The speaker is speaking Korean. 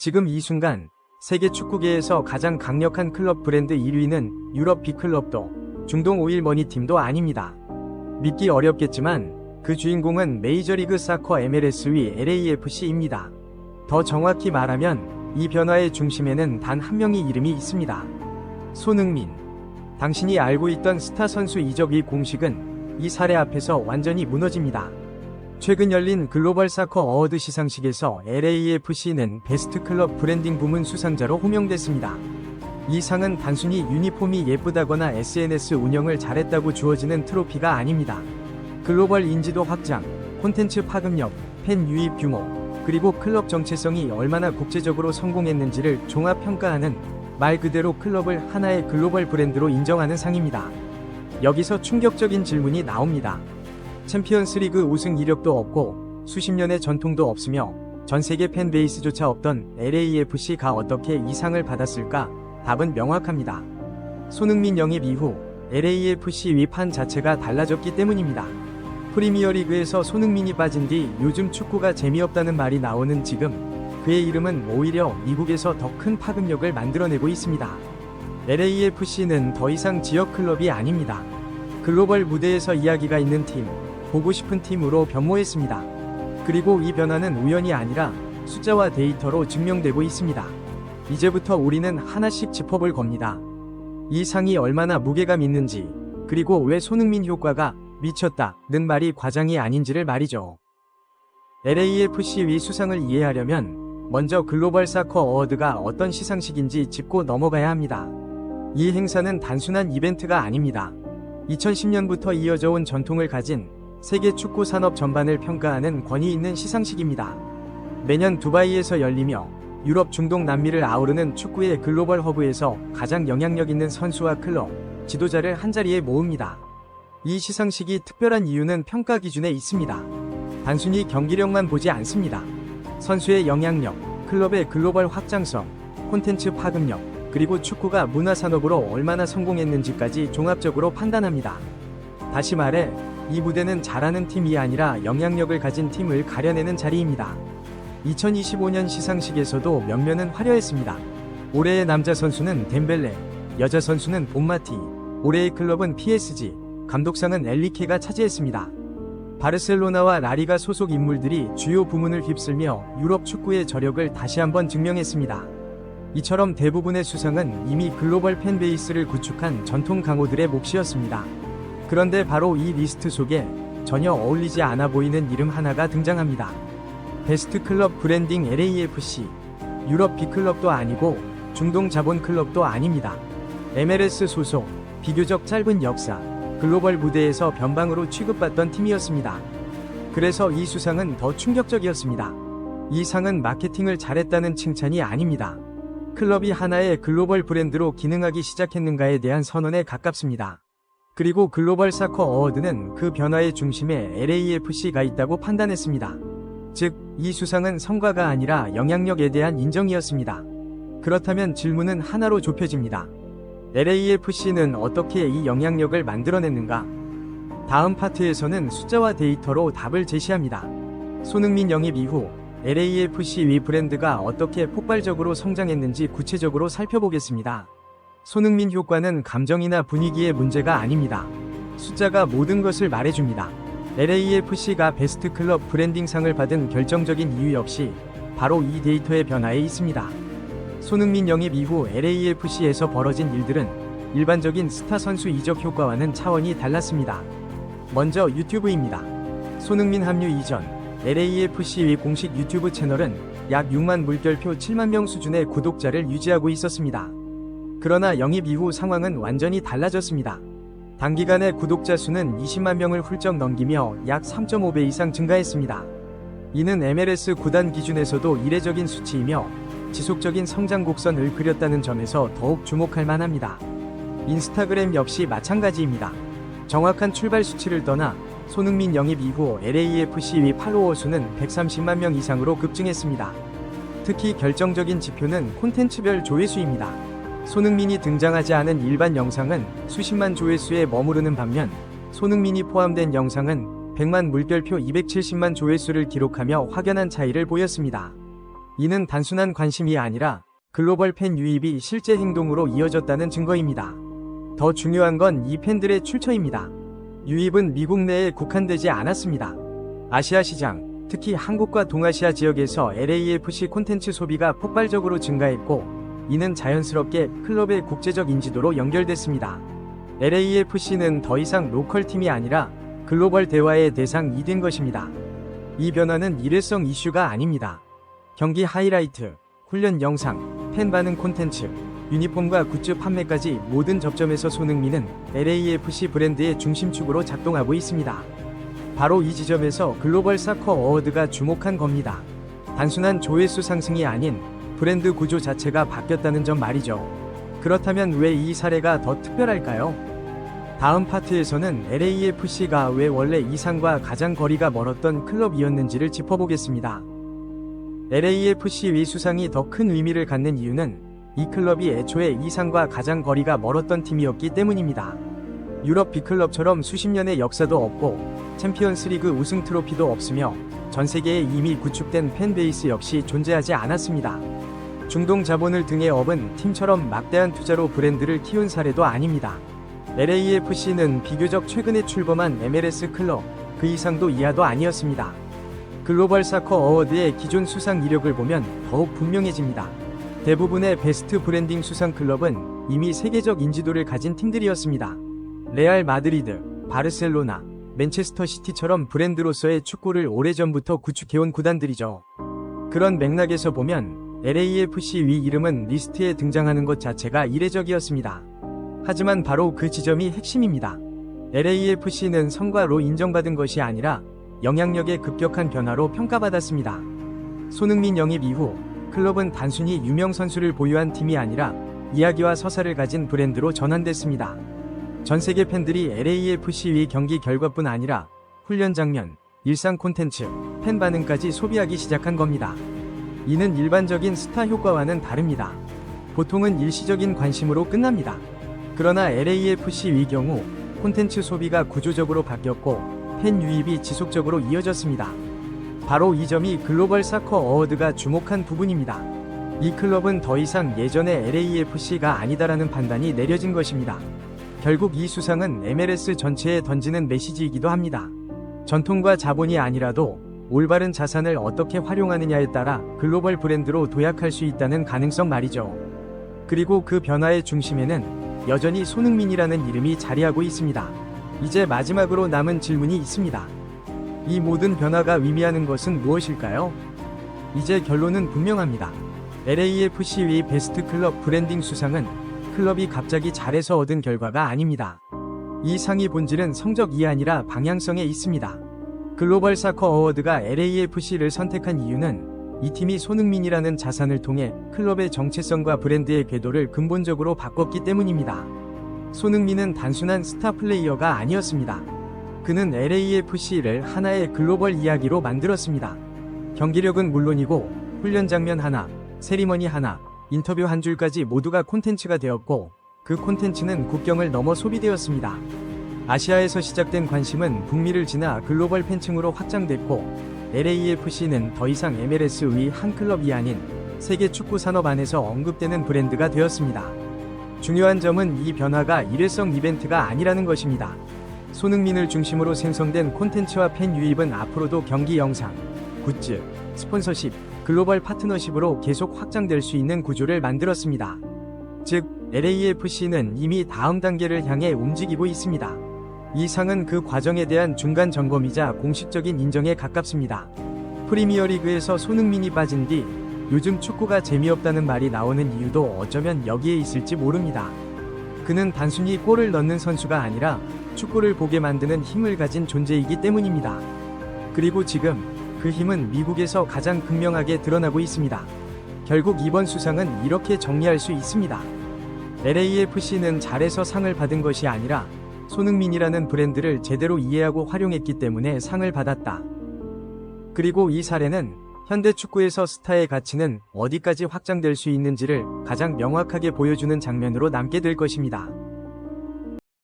지금 이 순간 세계 축구계에서 가장 강력한 클럽 브랜드 1위는 유럽 B클럽도 중동 오일 머니 팀도 아닙니다. 믿기 어렵겠지만 그 주인공은 메이저리그 사커 MLS 위 LAFC입니다. 더 정확히 말하면 이 변화의 중심에는 단 한 명의 이름이 있습니다. 손흥민. 당신이 알고 있던 스타 선수 이적 이 공식은 이 사례 앞에서 완전히 무너집니다. 최근 열린 글로벌 사커 어워드 시상식에서 LAFC는 베스트 클럽 브랜딩 부문 수상자로 호명됐습니다. 이 상은 단순히 유니폼이 예쁘다거나 SNS 운영을 잘했다고 주어지는 트로피가 아닙니다. 글로벌 인지도 확장, 콘텐츠 파급력, 팬 유입 규모, 그리고 클럽 정체성이 얼마나 국제적으로 성공했는지를 종합 평가하는 말 그대로 클럽을 하나의 글로벌 브랜드로 인정하는 상입니다. 여기서 충격적인 질문이 나옵니다. 챔피언스 리그 우승 이력도 없고 수십 년의 전통도 없으며 전 세계 팬 베이스조차 없던 LAFC가 어떻게 이 상을 받았을까? 답은 명확합니다. 손흥민 영입 이후 LAFC 위판 자체가 달라졌기 때문입니다. 프리미어리그에서 손흥민이 빠진 뒤 요즘 축구가 재미없다는 말이 나오는 지금 그의 이름은 오히려 미국에서 더 큰 파급력을 만들어내고 있습니다. LAFC는 더 이상 지역 클럽이 아닙니다. 글로벌 무대에서 이야기가 있는 팀, 보고 싶은 팀으로 변모했습니다. 그리고 이 변화는 우연이 아니라 숫자와 데이터로 증명되고 있습니다. 이제부터 우리는 하나씩 짚어볼 겁니다. 이 상이 얼마나 무게감 있는지, 그리고 왜 손흥민 효과가 미쳤다는 말이 과장이 아닌지를 말이죠. LAFC 위 수상을 이해하려면 먼저 글로벌 사커 어워드가 어떤 시상식인지 짚고 넘어가야 합니다. 이 행사는 단순한 이벤트가 아닙니다. 2010년부터 이어져 온 전통을 가진 세계 축구 산업 전반을 평가하는 권위 있는 시상식입니다. 매년 두바이에서 열리며 유럽 중동 남미를 아우르는 축구의 글로벌 허브에서 가장 영향력 있는 선수와 클럽, 지도자를 한자리에 모읍니다. 이 시상식이 특별한 이유는 평가 기준에 있습니다. 단순히 경기력만 보지 않습니다. 선수의 영향력, 클럽의 글로벌 확장성, 콘텐츠 파급력, 그리고 축구가 문화산업으로 얼마나 성공했는지까지 종합적으로 판단합니다. 다시 말해, 이 무대는 잘하는 팀이 아니라 영향력을 가진 팀을 가려내는 자리입니다. 2025년 시상식에서도 면면은 화려했습니다. 올해의 남자 선수는 덴벨레, 여자 선수는 본마티, 올해의 클럽은 PSG, 감독상은 엘리케가 차지했습니다. 바르셀로나와 라리가 소속 인물들이 주요 부문을 휩쓸며 유럽 축구의 저력을 다시 한번 증명했습니다. 이처럼 대부분의 수상은 이미 글로벌 팬베이스를 구축한 전통 강호들의 몫이었습니다. 그런데 바로 이 리스트 속에 전혀 어울리지 않아 보이는 이름 하나가 등장합니다. 베스트 클럽 브랜딩 LAFC. 유럽 B클럽도 아니고 중동 자본 클럽도 아닙니다. MLS 소속, 비교적 짧은 역사, 글로벌 무대에서 변방으로 취급받던 팀이었습니다. 그래서 이 수상은 더 충격적이었습니다. 이 상은 마케팅을 잘했다는 칭찬이 아닙니다. 클럽이 하나의 글로벌 브랜드로 기능하기 시작했는가에 대한 선언에 가깝습니다. 그리고 글로벌 사커 어워드는 그 변화의 중심에 LAFC가 있다고 판단했습니다. 즉, 이 수상은 성과가 아니라 영향력에 대한 인정이었습니다. 그렇다면 질문은 하나로 좁혀집니다. LAFC는 어떻게 이 영향력을 만들어냈는가? 다음 파트에서는 숫자와 데이터로 답을 제시합니다. 손흥민 영입 이후 LAFC 위 브랜드가 어떻게 폭발적으로 성장했는지 구체적으로 살펴보겠습니다. 손흥민 효과는 감정이나 분위기의 문제가 아닙니다. 숫자가 모든 것을 말해줍니다. LAFC가 베스트 클럽 브랜딩상을 받은 결정적인 이유 역시 바로 이 데이터의 변화에 있습니다. 손흥민 영입 이후 LAFC에서 벌어진 일들은 일반적인 스타 선수 이적 효과와는 차원이 달랐습니다. 먼저 유튜브입니다. 손흥민 합류 이전 LAFC의 공식 유튜브 채널은 약 6만 물결표 7만 명 수준의 구독자를 유지하고 있었습니다. 그러나 영입 이후 상황은 완전히 달라졌습니다. 단기간에 구독자 수는 20만 명을 훌쩍 넘기며 약 3.5배 이상 증가했습니다. 이는 MLS 구단 기준에서도 이례적인 수치이며 지속적인 성장 곡선을 그렸다는 점에서 더욱 주목할 만합니다. 인스타그램 역시 마찬가지입니다. 정확한 출발 수치를 떠나 손흥민 영입 이후 LAFC 위 팔로워 수는 130만 명 이상으로 급증했습니다. 특히 결정적인 지표는 콘텐츠별 조회수입니다. 손흥민이 등장하지 않은 일반 영상은 수십만 조회수에 머무르는 반면 손흥민이 포함된 영상은 100만 물결표 270만 조회수를 기록하며 확연한 차이를 보였습니다. 이는 단순한 관심이 아니라 글로벌 팬 유입이 실제 행동으로 이어졌다는 증거입니다. 더 중요한 건 이 팬들의 출처입니다. 유입은 미국 내에 국한되지 않았습니다. 아시아 시장, 특히 한국과 동아시아 지역에서 LAFC 콘텐츠 소비가 폭발적으로 증가했고, 이는 자연스럽게 클럽의 국제적 인지도로 연결됐습니다. LAFC는 더 이상 로컬 팀이 아니라 글로벌 대화의 대상이 된 것입니다. 이 변화는 일회성 이슈가 아닙니다. 경기 하이라이트, 훈련 영상, 팬 반응 콘텐츠, 유니폼과 굿즈 판매까지 모든 접점에서 손흥민은 LAFC 브랜드의 중심축으로 작동하고 있습니다. 바로 이 지점에서 글로벌 사커 어워드가 주목한 겁니다. 단순한 조회수 상승이 아닌 브랜드 구조 자체가 바뀌었다는 점 말이죠. 그렇다면 왜 이 사례가 더 특별할까요? 다음 파트에서는 LAFC가 왜 원래 이상과 가장 거리가 멀었던 클럽이었는지를 짚어보겠습니다. LAFC의 수상이 더 큰 의미를 갖는 이유는 이 클럽이 애초에 이상과 가장 거리가 멀었던 팀이었기 때문입니다. 유럽 B클럽처럼 수십 년의 역사도 없고 챔피언스 리그 우승 트로피도 없으며 전 세계에 이미 구축된 팬베이스 역시 존재하지 않았습니다. 중동 자본을 등에 업은 팀처럼 막대한 투자로 브랜드를 키운 사례도 아닙니다. LAFC는 비교적 최근에 출범한 MLS 클럽, 그 이상도 이하도 아니었습니다. 글로벌 사커 어워드의 기존 수상 이력을 보면 더욱 분명해집니다. 대부분의 베스트 브랜딩 수상 클럽은 이미 세계적 인지도를 가진 팀들이었습니다. 레알 마드리드, 바르셀로나, 맨체스터 시티처럼 브랜드로서의 축구를 오래전부터 구축해온 구단들이죠. 그런 맥락에서 보면 LAFC 위 이름은 리스트에 등장하는 것 자체가 이례적이었습니다. 하지만 바로 그 지점이 핵심입니다. LAFC는 성과로 인정받은 것이 아니라 영향력의 급격한 변화로 평가받았습니다. 손흥민 영입 이후 클럽은 단순히 유명 선수를 보유한 팀이 아니라 이야기와 서사를 가진 브랜드로 전환됐습니다. 전 세계 팬들이 LAFC의 경기 결과뿐 아니라 훈련 장면, 일상 콘텐츠, 팬 반응까지 소비하기 시작한 겁니다. 이는 일반적인 스타 효과와는 다릅니다. 보통은 일시적인 관심으로 끝납니다. 그러나 LAFC의 경우 콘텐츠 소비가 구조적으로 바뀌었고 팬 유입이 지속적으로 이어졌습니다. 바로 이 점이 글로벌 사커 어워드가 주목한 부분입니다. 이 클럽은 더 이상 예전의 LAFC가 아니다라는 판단이 내려진 것입니다. 결국 이 수상은 MLS 전체에 던지는 메시지이기도 합니다. 전통과 자본이 아니라도 올바른 자산을 어떻게 활용하느냐에 따라 글로벌 브랜드로 도약할 수 있다는 가능성 말이죠. 그리고 그 변화의 중심에는 여전히 손흥민이라는 이름이 자리하고 있습니다. 이제 마지막으로 남은 질문이 있습니다. 이 모든 변화가 의미하는 것은 무엇일까요? 이제 결론은 분명합니다. LAFC의 베스트 클럽 브랜딩 수상은 클럽이 갑자기 잘해서 얻은 결과가 아닙니다. 이 상의 본질은 성적이 아니라 방향성에 있습니다. 글로벌 사커 어워드가 LAFC를 선택한 이유는 이 팀이 손흥민이라는 자산을 통해 클럽의 정체성과 브랜드의 궤도를 근본적으로 바꿨기 때문입니다. 손흥민은 단순한 스타 플레이어가 아니었습니다. 그는 LAFC를 하나의 글로벌 이야기로 만들었습니다. 경기력은 물론이고 훈련 장면 하나, 세리머니 하나, 인터뷰 한 줄까지 모두가 콘텐츠가 되었고 그 콘텐츠는 국경을 넘어 소비되었습니다. 아시아에서 시작된 관심은 북미를 지나 글로벌 팬층으로 확장됐고 LAFC는 더 이상 MLS의 한 클럽이 아닌 세계 축구 산업 안에서 언급되는 브랜드가 되었습니다. 중요한 점은 이 변화가 일회성 이벤트가 아니라는 것입니다. 손흥민을 중심으로 생성된 콘텐츠와 팬 유입은 앞으로도 경기 영상, 굿즈, 스폰서십, 글로벌 파트너십으로 계속 확장될 수 있는 구조를 만들었습니다. 즉, LAFC는 이미 다음 단계를 향해 움직이고 있습니다. 이 상은 그 과정에 대한 중간 점검이자 공식적인 인정에 가깝습니다. 프리미어리그에서 손흥민이 빠진 뒤 요즘 축구가 재미없다는 말이 나오는 이유도 어쩌면 여기에 있을지 모릅니다. 그는 단순히 골을 넣는 선수가 아니라 축구를 보게 만드는 힘을 가진 존재이기 때문입니다. 그리고 지금 그 힘은 미국에서 가장 극명하게 드러나고 있습니다. 결국 이번 수상은 이렇게 정리할 수 있습니다. LAFC는 잘해서 상을 받은 것이 아니라 손흥민이라는 브랜드를 제대로 이해하고 활용했기 때문에 상을 받았다. 그리고 이 사례는 현대 축구에서 스타의 가치는 어디까지 확장될 수 있는지를 가장 명확하게 보여주는 장면으로 남게 될 것입니다.